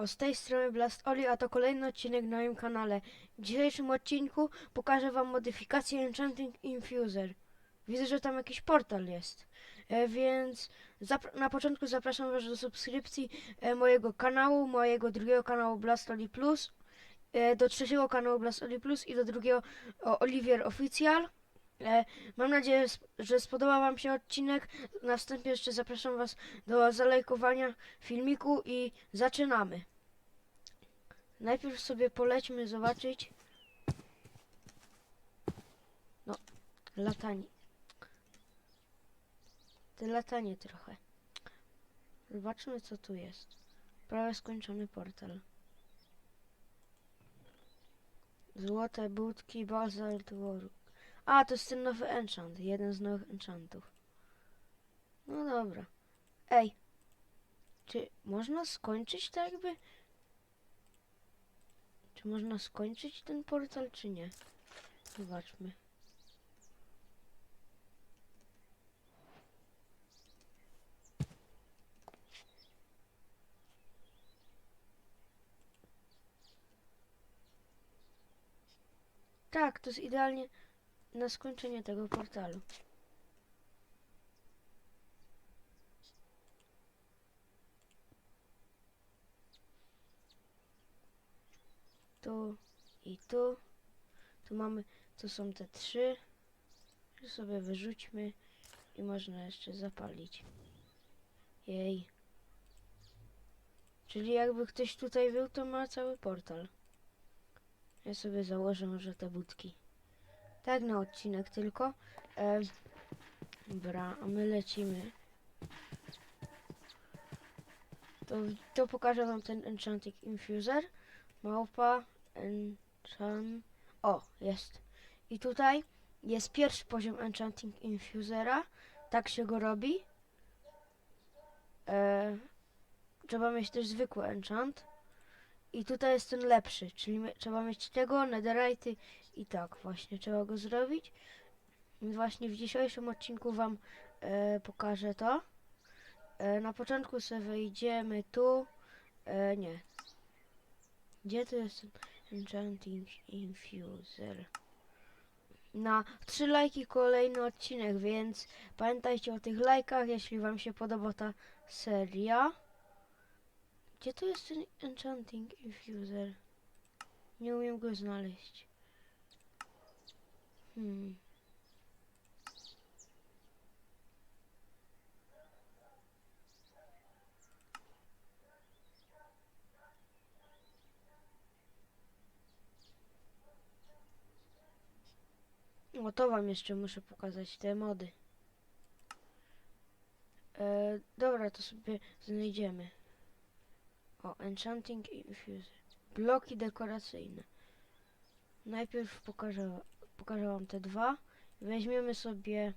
Siemanko, z tej strony Blast Oli, a to kolejny odcinek na moim kanale. W dzisiejszym odcinku pokażę wam modyfikację Enchanting Infuser. Widzę, że tam jakiś portal jest, e, więc na początku zapraszam was do subskrypcji e, mojego kanału, mojego drugiego kanału Blast Oli Plus, e, do trzeciego kanału Blast Oli Plus i do drugiego o, Olivier Official. E, mam nadzieję, że spodoba wam się odcinek. Na wstępie jeszcze zapraszam was do zalajkowania filmiku i zaczynamy. Najpierw sobie polećmy zobaczyć. No, latanie. Te latanie trochę. Zobaczmy co tu jest. Prawie skończony portal. Złote budki, basalt work. A, to jest ten nowy enchant. Jeden z nowych enchantów. No dobra. Ej. Czy można skończyć tak jakby? Czy można skończyć ten portal, czy nie? Zobaczmy. Tak, to jest idealnie na skończenie tego portalu. Tu i tu. Tu mamy, tu są te trzy. Tu sobie wyrzućmy i można jeszcze zapalić. Jej. Czyli jakby ktoś tutaj był, to ma cały portal. Ja sobie założę, że te budki. Tak na odcinek tylko. E, dobra, a my lecimy. To, to pokażę wam ten Enchanting Infuser. Małpa, enchant... O, jest. I tutaj jest pierwszy poziom Enchanting Infusera. Tak się go robi. E, trzeba mieć też zwykły enchant. I tutaj jest ten lepszy, czyli trzeba mieć tego, netherite i tak właśnie trzeba go zrobić. Właśnie w dzisiejszym odcinku wam e, pokażę to. E, na początku sobie wejdziemy tu. E, nie, gdzie to jest Enchanting Infuser? Na trzy lajki kolejny odcinek, więc pamiętajcie o tych lajkach, jeśli wam się podoba ta seria. Gdzie to jest ten Enchanting Infuser? Nie umiem go znaleźć. Hmm. O, to wam jeszcze muszę pokazać te mody. E, dobra, to sobie znajdziemy. O, Enchanting Infuser. Bloki dekoracyjne. Najpierw pokażę, pokażę wam te dwa. Weźmiemy sobie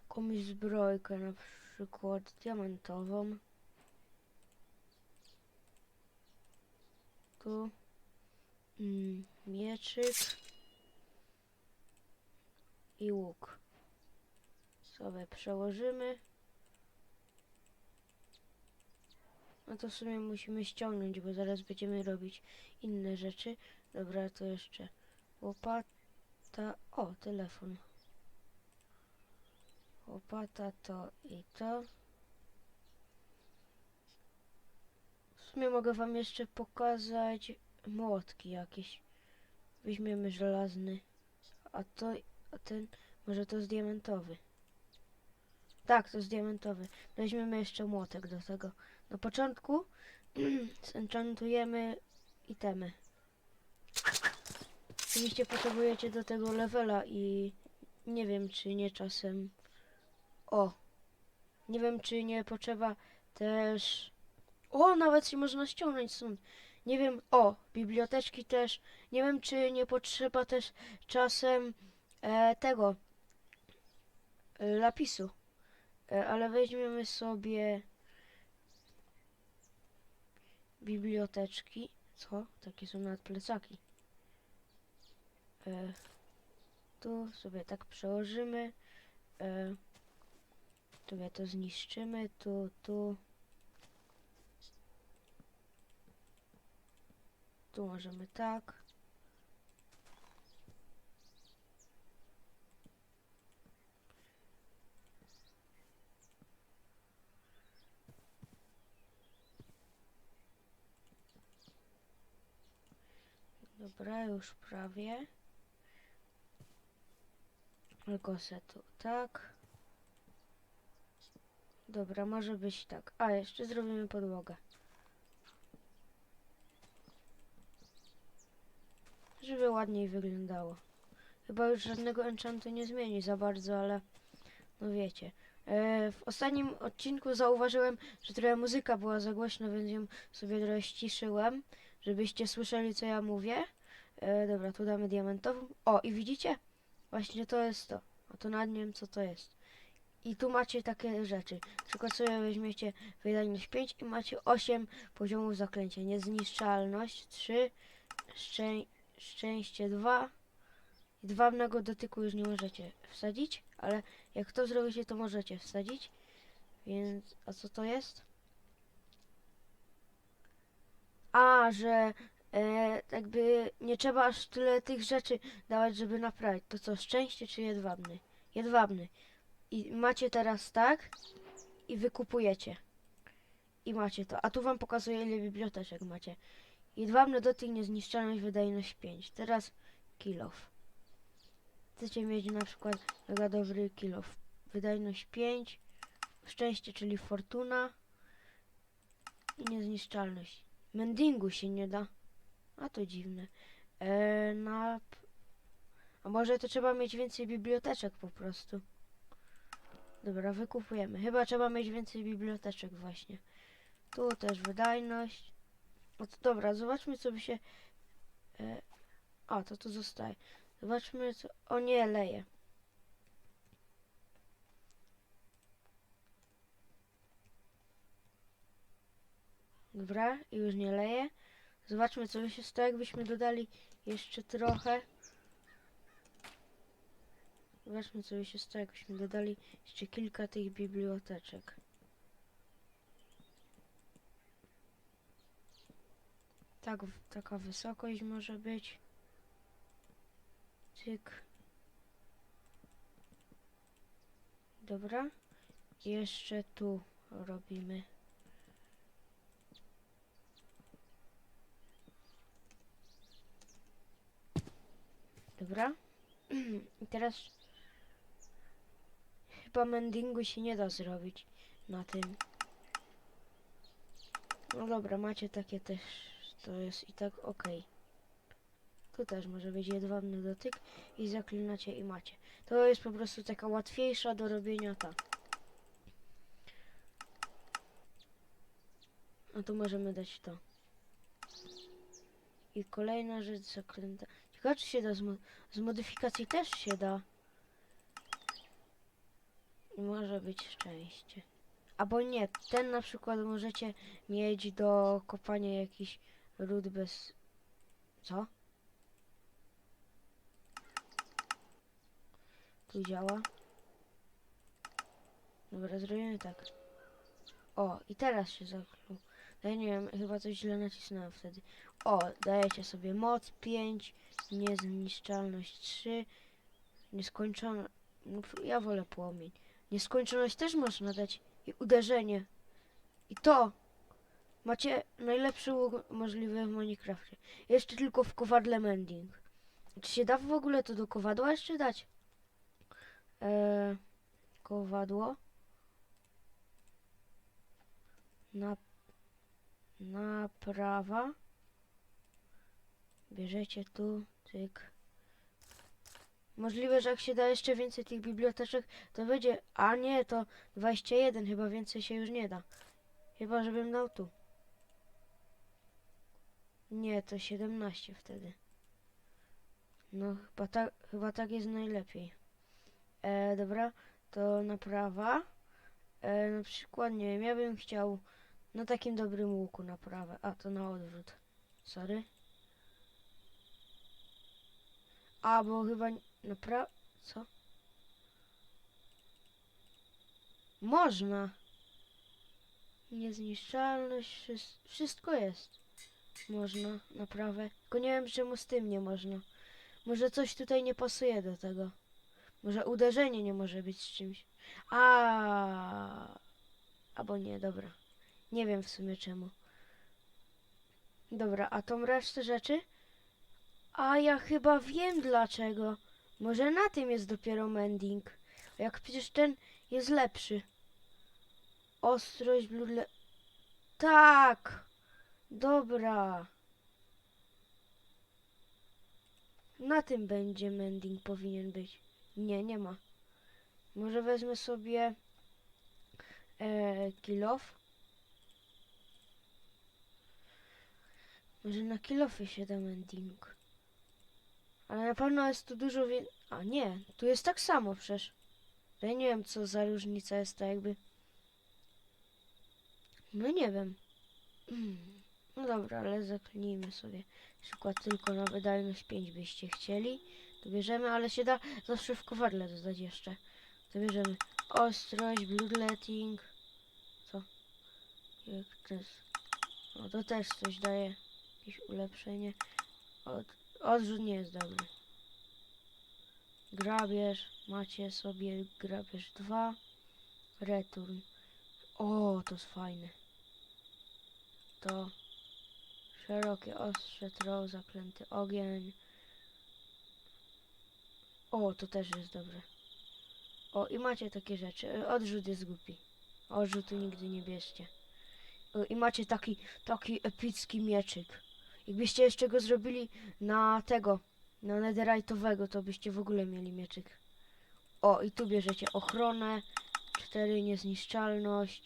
jakąś zbrojkę, na przykład diamentową. Tu mm, mieczyk i łuk. Sobie przełożymy. No to w sumie musimy ściągnąć, bo zaraz będziemy robić inne rzeczy. Dobra, to jeszcze łopata. O, telefon. Łopata to i to. W sumie mogę wam jeszcze pokazać młotki jakieś. Weźmiemy żelazny. A to a ten, może to jest diamentowy. Tak, to jest diamentowy. Weźmiemy jeszcze młotek do tego. Na początku zenchantujemy itemy. Oczywiście potrzebujecie do tego levela i nie wiem czy nie czasem... O! Nie wiem czy nie potrzeba też... O, nawet się można ściągnąć stąd. Nie wiem, o, biblioteczki też. Nie wiem czy nie potrzeba też czasem e, tego lapisu. E, ale weźmiemy sobie biblioteczki. Co? Takie są nawet plecaki. E, tu sobie tak przełożymy. E, sobie to zniszczymy. Tu, tu. Tu możemy tak. Dobra, już prawie. Tylko se tu tak. Dobra, może być tak. A, jeszcze zrobimy podłogę. Żeby ładniej wyglądało. Chyba już żadnego enchantu nie zmieni za bardzo, ale no wiecie. E, w ostatnim odcinku zauważyłem, że trochę muzyka była za głośno, więc ją sobie trochę ściszyłem, żebyście słyszeli co ja mówię. E, dobra, tu damy diamentową. O, i widzicie? Właśnie to jest to. A to nad nim co to jest. I tu macie takie rzeczy. Tylko sobie weźmiecie wydajność 5 i macie 8 poziomów zaklęcia. Niezniszczalność 3, szczę szczęście 2. I dwawnego dotyku już nie możecie wsadzić, ale jak to zrobicie, to możecie wsadzić. Więc, a co to jest? A, że e, jakby nie trzeba aż tyle tych rzeczy dawać, żeby naprawić. To co, szczęście czy jedwabny? Jedwabny. I macie teraz tak i wykupujecie. I macie to. A tu wam pokazuję ile biblioteczek macie. Jedwabny dotyk, niezniszczalność, wydajność 5. Teraz kilof. Chcecie mieć na przykład mega dobry kilof. Wydajność 5. Szczęście, czyli fortuna. I niezniszczalność. Mendingu się nie da. A to dziwne. Eee, na... A może to trzeba mieć więcej biblioteczek po prostu. Dobra, wykupujemy. Chyba trzeba mieć więcej biblioteczek właśnie. Tu też wydajność. No to dobra, zobaczmy co by się... E, a, to tu zostaje. Zobaczmy co... O nie, leje. Dobra, i już nie leje. Zobaczmy co by się stało, jakbyśmy dodali jeszcze trochę. Zobaczmy co by się stało, jakbyśmy dodali jeszcze kilka tych biblioteczek. Tak, taka wysokość może być. Cyk. Dobra. Jeszcze tu robimy. Dobra. I teraz chyba mendingu się nie da zrobić na tym. No dobra, macie takie też. To jest i tak ok. Tu też może być jedwabny dotyk i zaklinacie i macie. To jest po prostu taka łatwiejsza do robienia ta. A tu możemy dać to. I kolejna rzecz zaklęta. Ciekawe się da z, mo- z modyfikacji też się da. I może być szczęście. Albo nie, ten na przykład możecie mieć do kopania jakiś ród bez... Co? Tu działa. Dobra, zrobimy tak. O, i teraz się zakluł. Ja nie wiem, chyba coś źle nacisnąłem wtedy. O, dajecie sobie moc 5, niezniszczalność 3, nieskończona... No, ja wolę płomień. Nieskończoność też można dać. I uderzenie. I to macie najlepszy łuk możliwy w Minecrafcie. Jeszcze tylko w kowadle mending. Czy się da w ogóle to do kowadła jeszcze dać? Eee, kowadło. Na, naprawa. Bierzecie tu, Możliwe, że jak się da jeszcze więcej tych biblioteczek, to będzie... A nie, to 21, chyba więcej się już nie da. Chyba, żebym dał tu. Nie, to 17 wtedy. No, chyba tak, chyba tak jest najlepiej. E, dobra, to naprawa. E, na przykład, nie wiem, ja bym chciał na takim dobrym łuku naprawę. A, to na odwrót. Sorry. A, bo chyba... Napra... Co? Można. Niezniszczalność, wszys- wszystko jest. można, naprawę. Tylko nie wiem, czemu z tym nie można. Może coś tutaj nie pasuje do tego. Może uderzenie nie może być z czymś. A, Albo nie, dobra. Nie wiem w sumie czemu. Dobra, a tą resztę rzeczy? A ja chyba wiem dlaczego. Może na tym jest dopiero mending. Jak przecież ten jest lepszy. Ostrość, bludle... Tak! Dobra. Na tym będzie mending powinien być. Nie, nie ma. Może wezmę sobie e, kill off. Może na kilofy się da mending. Ale na pewno jest tu dużo więcej. A nie, tu jest tak samo przecież. Ja nie wiem co za różnica jest ta jakby. No nie wiem. No dobra, ale zaklinijmy sobie. Przykład tylko na wydajność 5 byście chcieli. To bierzemy, ale się da zawsze w kowadle dodać jeszcze. To bierzemy ostrość, bloodletting. Co? Jak to jest? O, to też coś daje. Jakieś ulepszenie. Od, odrzut nie jest dobry. Grabież. Macie sobie grabież 2. Return. O, to jest fajne. To szerokie ostrze, throw, zaklęty ogień. O, to też jest dobre. O, i macie takie rzeczy. Odrzut jest głupi. Odrzutu nigdy nie bierzcie. I macie taki, taki epicki mieczyk. Jakbyście jeszcze go zrobili na tego, na netherite'owego, to byście w ogóle mieli mieczyk. O, i tu bierzecie ochronę, 4 niezniszczalność,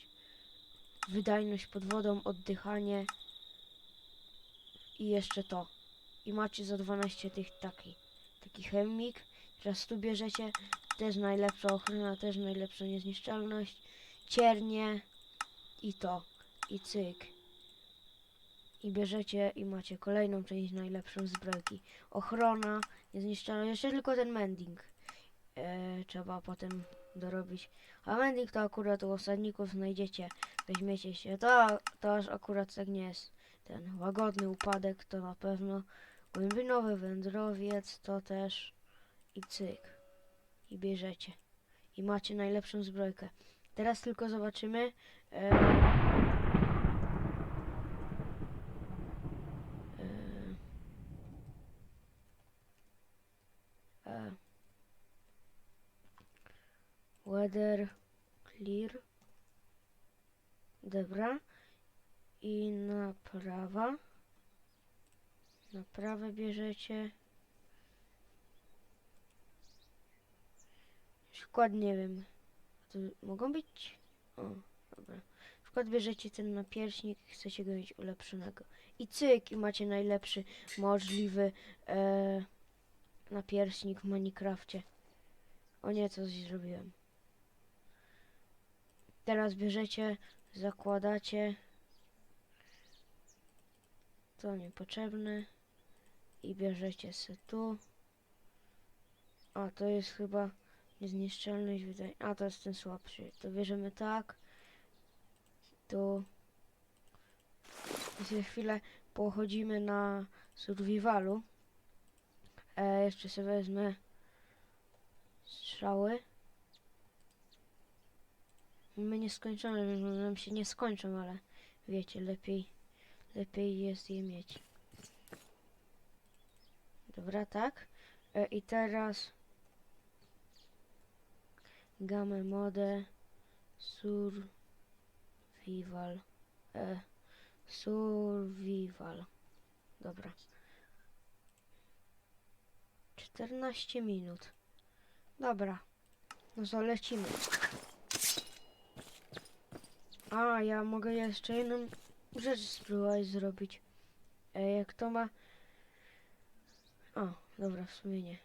wydajność pod wodą, oddychanie i jeszcze to. I macie za 12 tych taki, taki chemik. Teraz tu bierzecie też najlepsza ochrona, też najlepsza niezniszczalność, ciernie i to, i cyk. I bierzecie i macie kolejną część najlepszą zbrojki. Ochrona, niezniszczalność, jeszcze tylko ten mending. E, trzeba potem dorobić. A mending to akurat u osadników znajdziecie. Weźmiecie się. To, to aż akurat tak nie jest. Ten łagodny upadek to na pewno. Głębinowy wędrowiec to też. I cyk. I bierzecie. I macie najlepszą zbrojkę. Teraz tylko zobaczymy. E, e, weather clear. Dobra. I naprawa. Naprawę bierzecie. Przykład nie wiem. To mogą być? O, dobra. Przykład bierzecie ten napierśnik i chcecie go mieć ulepszonego. I cyk, i macie najlepszy możliwy e, napierśnik w Minecrafcie. O nie, coś zrobiłem. Teraz bierzecie, zakładacie. To niepotrzebne. I bierzecie se tu. A, to jest chyba niezniszczalność wydaje. A, to jest ten słabszy. To bierzemy tak. Tu. I za chwilę pochodzimy na survivalu. E, jeszcze sobie wezmę strzały. My nie skończone, więc nam się nie skończą, ale wiecie, lepiej, lepiej jest je mieć. Dobra, tak. E, I teraz gamę modę survival. E, survival. Dobra. 14 minut. Dobra. No to lecimy. A, ja mogę jeszcze jedną rzecz spróbować zrobić. E, jak to ma... O, dobra, w sumie nie.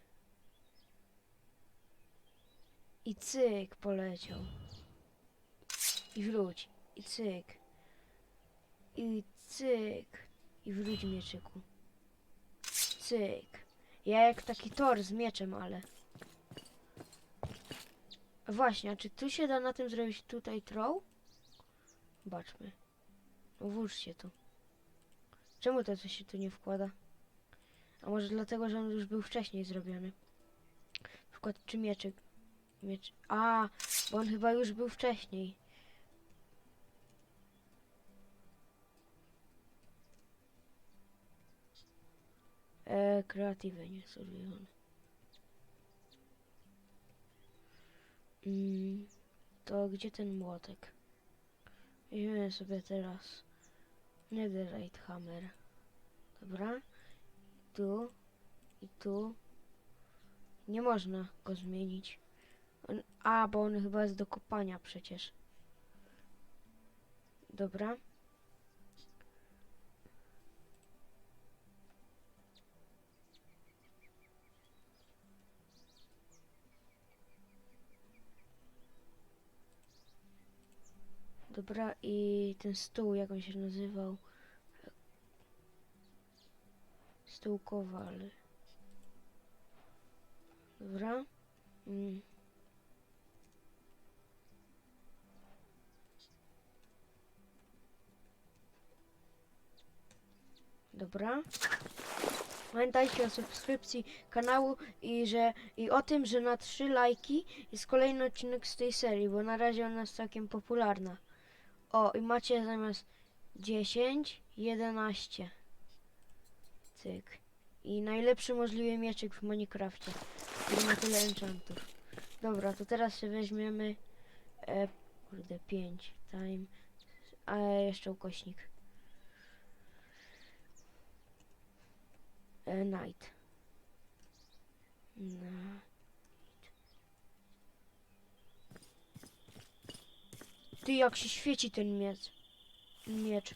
I cyk, poleciał. I wróć. I cyk. I cyk. I wróć mieczyku. Cyk. Ja jak taki tor z mieczem, ale... Właśnie, a czy tu się da na tym zrobić tutaj throw? Zobaczmy. Włóż się tu. Czemu to coś się tu nie wkłada? A może dlatego, że on już był wcześniej zrobiony? Na przykład czy mieczyk? Miecz... A, bo on chyba już był wcześniej. E, kreatywę nie survival. Mm, to gdzie ten młotek? Weźmiemy sobie teraz Netherite Hammer. Dobra. Tu i tu. Nie można go zmienić. On, a, bo on chyba jest do kopania przecież. Dobra. Dobra, i ten stół, jak on się nazywał? Stół. Dobra. Mm. Dobra. Pamiętajcie o subskrypcji kanału i że i o tym, że na 3 lajki jest kolejny odcinek z tej serii, bo na razie ona jest całkiem popularna. O, i macie zamiast 10, 11. Cyk. I najlepszy możliwy mieczyk w Minecrafcie, który ma tyle enchantów. Dobra, to teraz się weźmiemy e, kurde, 5 time, a jeszcze ukośnik. E, night. Night. Ty, jak się świeci ten miecz. Miecz.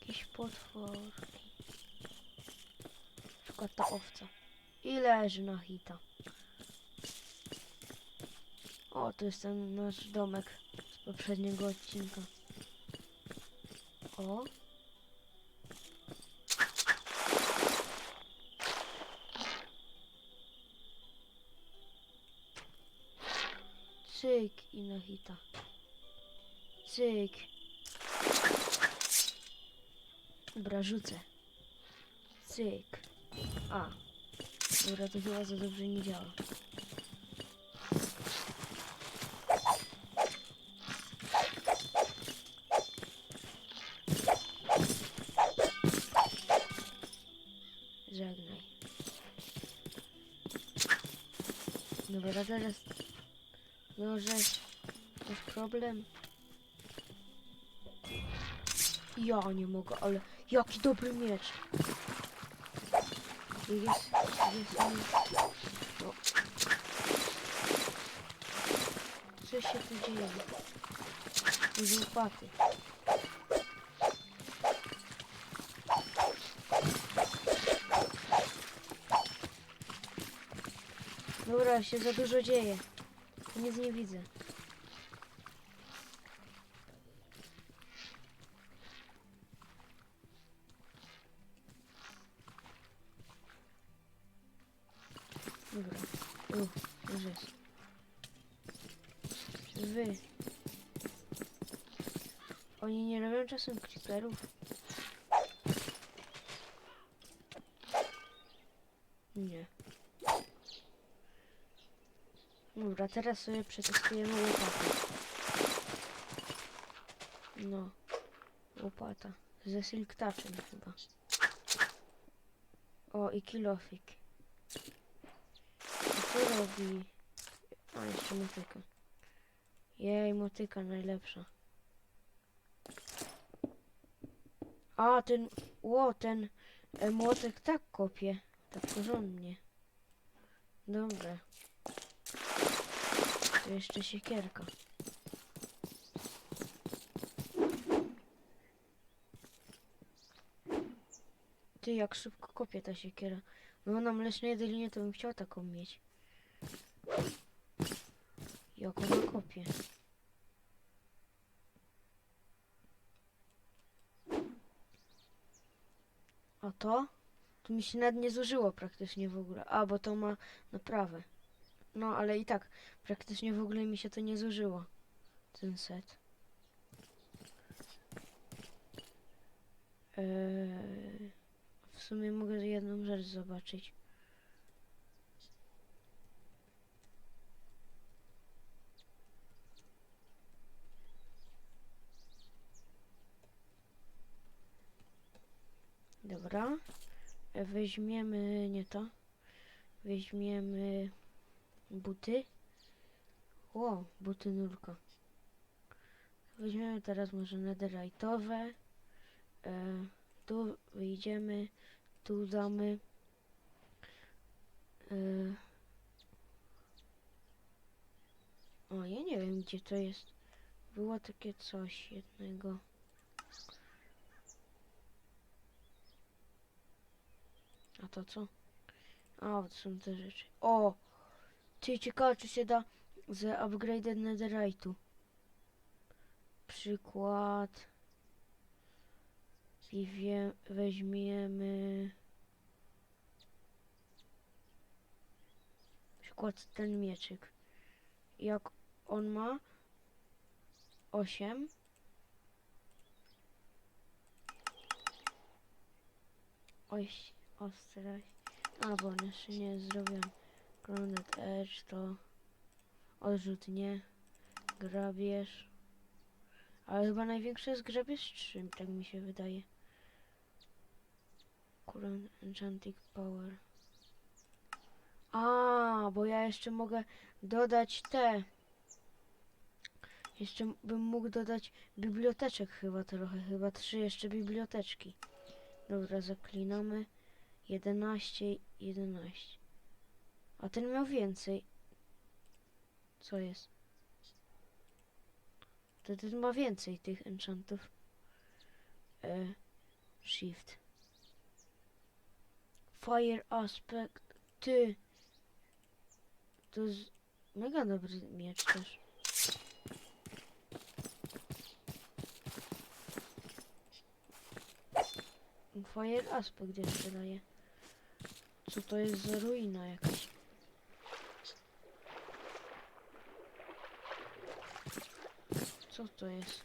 Jakieś potworki. Na przykład ta owca. I leży na hita. O, to jest ten nasz domek z poprzedniego odcinka. O. Cyk i na hita. Cyk. Dobra, rzucę. Cyk. A. Dobra, to chyba za dobrze nie działa. Żegnaj. Dobra, teraz może masz problem? Ja nie mogę, ale jaki dobry miecz. Jest, jest. No. Co się tu dzieje? Z łopaty. Dobra, się za dużo dzieje. Nic nie widzę. Dobra. U, już jest. Wy. Oni nie robią czasem creeperów? Nie. Dobra, teraz sobie przetestujemy łopatę. No. Łopata. Ze silk touchem chyba. O, i kilofik. A co robi? A, jeszcze motyka. Jej, motyka najlepsza. A, ten... Ło, ten e, młotek tak kopie. Tak porządnie. Dobra. Tu jeszcze siekierka. Ty, jak szybko kopie ta siekiera. No na mlecznej dolinie to bym chciał taką mieć. Jak ona kopie. A to? To mi się nawet nie zużyło praktycznie w ogóle. A, bo to ma naprawę. No, ale i tak praktycznie w ogóle mi się to nie zużyło. Ten set. Eee, w sumie mogę jedną rzecz zobaczyć. Dobra. Weźmiemy nie to. Weźmiemy buty. O, buty nurka. Weźmiemy teraz może netherite'owe. E, tu wyjdziemy, tu damy. E, o, ja nie wiem gdzie to jest. Było takie coś jednego. A to co? A, to są te rzeczy. O! Ty ciekawe, czy się da z upgraded netherite'u. Przykład. I wie, weźmiemy. Przykład ten mieczyk. Jak on ma 8 Oś, ostrość. A, bo jeszcze nie jest Grounded Edge to odrzut nie. Grabież. Ale chyba największy jest grabież 3, tak mi się wydaje. Current Enchanting Power. A, bo ja jeszcze mogę dodać te. Jeszcze bym mógł dodać biblioteczek chyba trochę, chyba trzy jeszcze biblioteczki. Dobra, zaklinamy. 11, 11. A ten miał więcej. Co jest? To ten ma więcej tych enchantów. E, shift. Fire aspect. Ty. To jest mega dobry miecz też. Fire aspect jeszcze daje. Co to jest za ruina jakaś? Co to jest?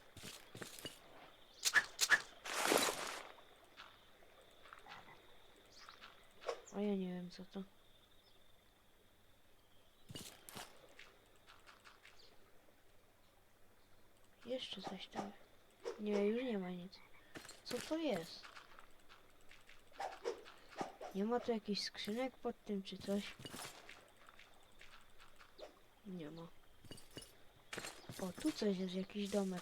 A ja nie wiem co to. Jeszcze coś tam. Nie, już nie ma nic. Co to jest? Nie ma tu jakichś skrzynek pod tym czy coś? Nie ma. O, tu coś jest, jakiś domek.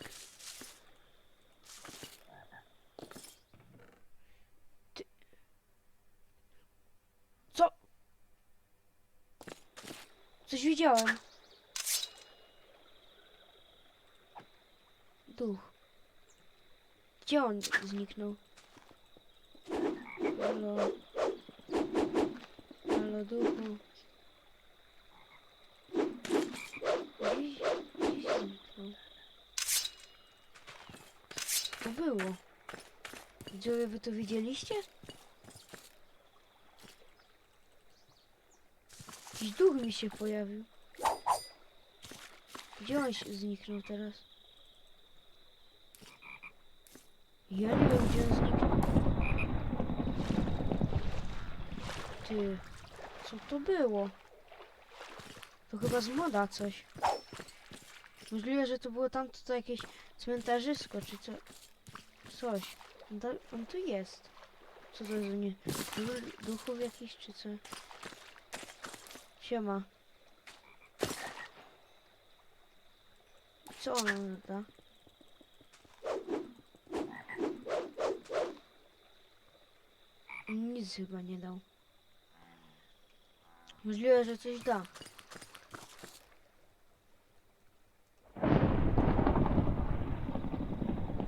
Ty... Co? Coś widziałem. Duch. Gdzie on zniknął? Halo. Halo, duchu. To było. Widzowie, wy to widzieliście? Jakiś duch mi się pojawił. Gdzie on się zniknął teraz? Ja nie wiem, gdzie on zniknął. Ty, co to było? To chyba z moda coś. Możliwe, że to było tamto to jakieś cmentarzysko, czy co? Coś. On, on tu jest. Co to jest nie? du- Duchów jakiś, czy co? Siema. Co on nam da? Nic chyba nie dał. Możliwe, że coś da.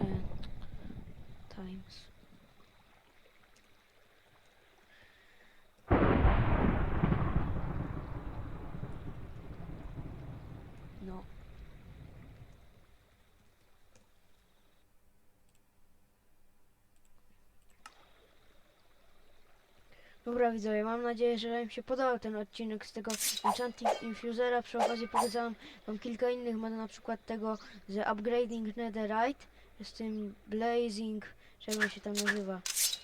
E, times. No. Dobra widzowie, mam nadzieję, że Wam się podobał ten odcinek z tego Enchanting Infusera. Przy okazji pokazałem Wam kilka innych, ma na przykład tego z Upgrading Netherite, z tym Blazing, czego się tam nazywa?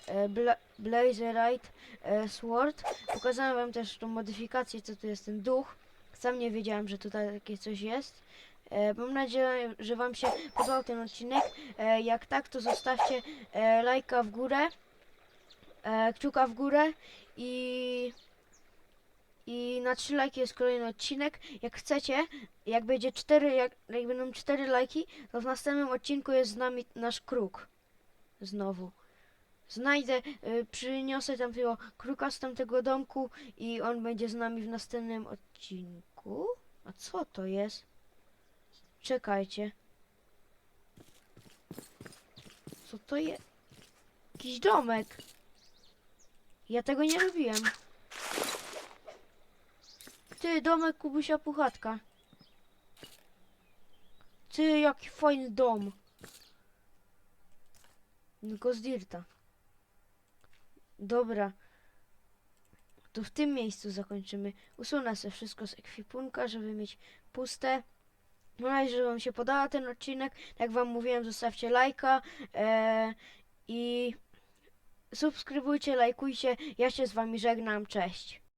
E, Bla Blazerite e, Sword. Pokazałem wam też tą modyfikację, co tu jest ten duch. Sam nie wiedziałem, że tutaj takie coś jest. E, mam nadzieję, że wam się podobał ten odcinek. E, jak tak, to zostawcie e, lajka w górę, e, kciuka w górę i i na 3 lajki jest kolejny odcinek. Jak chcecie, jak będzie 4, jak, jak będą 4 lajki, to w następnym odcinku jest z nami nasz kruk. Znowu. Znajdę, y, przyniosę tamtego kruka z tamtego domku i on będzie z nami w następnym odcinku. A co to jest? Czekajcie. Co to jest? Jakiś domek. Ja tego nie robiłem. Ty, domek Kubusia Puchatka. Ty, jaki fajny dom. Tylko z dirta. Dobra. To w tym miejscu zakończymy. Usunę sobie wszystko z ekwipunka, żeby mieć puste. Mam nadzieję, że Wam się podoba ten odcinek. Jak Wam mówiłem, zostawcie lajka e, i subskrybujcie, lajkujcie. Ja się z Wami żegnam. Cześć.